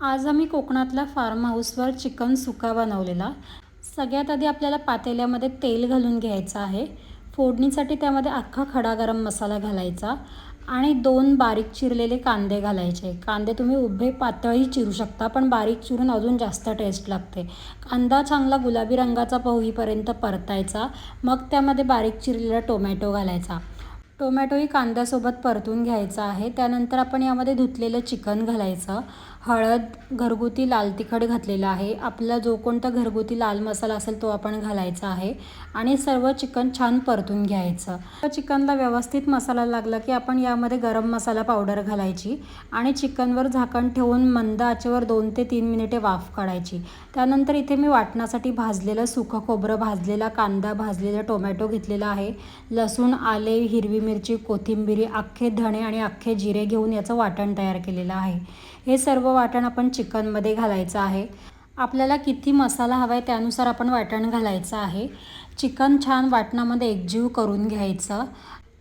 आज आम्ही कोकणातल्या फार्म हाऊसवर चिकन सुका बनवलेला. सगळ्यात आधी आपल्याला पातेल्यामध्ये तेल घालून घ्यायचं आहे. फोडणीसाठी त्यामध्ये अख्खा खडा गरम मसाला घालायचा आणि दोन बारीक चिरलेले कांदे घालायचे. कांदे तुम्ही उभे पातळही चिरू शकता पण बारीक चिरून अजून जास्त टेस्ट लागते. कांदा चांगला गुलाबी रंगाचा पोहीपर्यंत परतायचा. मग त्यामध्ये बारीक चिरलेला टोमॅटो घालायचा. टोमॅटोही कांद्यासोबत परतून घ्यायचा आहे. त्यानंतर आपण यामध्ये धुतलेलं चिकन घालायचं. हळद घरगुती लाल तिखट घातलेला आहे. आपला जो कोणता घरगुती लाल मसाला असेल तो आपण घालायचा आहे. आणि सर्व चिकन छान परतून घ्यायचं. चिकनला व्यवस्थित मसाला लागला की आपण यामध्ये गरम मसाला पावडर घालायची आणि चिकनवर झाकण ठेवून मंद आचेवर दोन ते तीन मिनिटे वाफ काढायची. त्यानंतर इथे मी वाटणासाठी भाजलेलं सुखं खोबरं भाजलेला कांदा भाजलेला टोमॅटो घेतलेला आहे. लसूण आले हिरवी मिरची कोथिंबिरी अख्खे धणे आणि अख्खे जिरे घेऊन याचं वाटण तयार केलेलं आहे. हे सर्व वाटण आपण चिकनमध्ये घालायचं आहे. आपल्याला किती मसाला हवा आहे त्यानुसार आपण वाटण घालायचं आहे. चिकन छान वाटणामध्ये एकजीव करून घ्यायचं.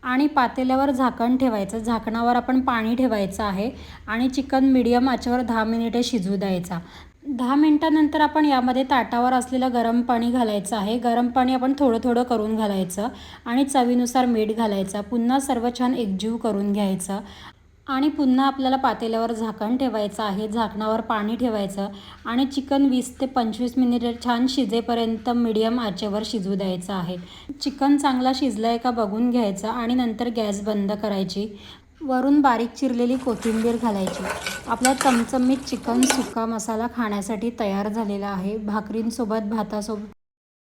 आणि पातेल्यावर झाकण ठेवायचं. झाकणावर आपण पाणी ठेवायचं आहे आणि चिकन मिडियम आचेवर दहा मिनिटे शिजू द्यायचा. दहा मिनटानंतर आपण यामध्ये ताटावर असलेलं गरम पाणी घालायचं आहे. गरम पाणी आपण थोडं थोडं करून घालायचं आणि चवीनुसार मीठ घालायचं. पुन्हा सर्व छान एकजीव करून घ्यायचं. आणि पुन्हा आपल्याला पातेल्यावर झाकण ठेवायचं आहे. झाकणावर पाणी ठेवायचं आणि चिकन वीस ते पंचवीस मिनिटे छान शिजेपर्यंत मिडियम आचेवर शिजू द्यायचं आहे. चिकन चांगला शिजलं आहे का बघून घ्यायचं आणि नंतर गॅस बंद करायची. वरून बारीक चिरलेली कोथिंबीर घालायची. आपला चमचमीत चिकन सुका मसाला खाण्यासाठी तयार झालेला आहे. भाकरींसोबत भातासोबत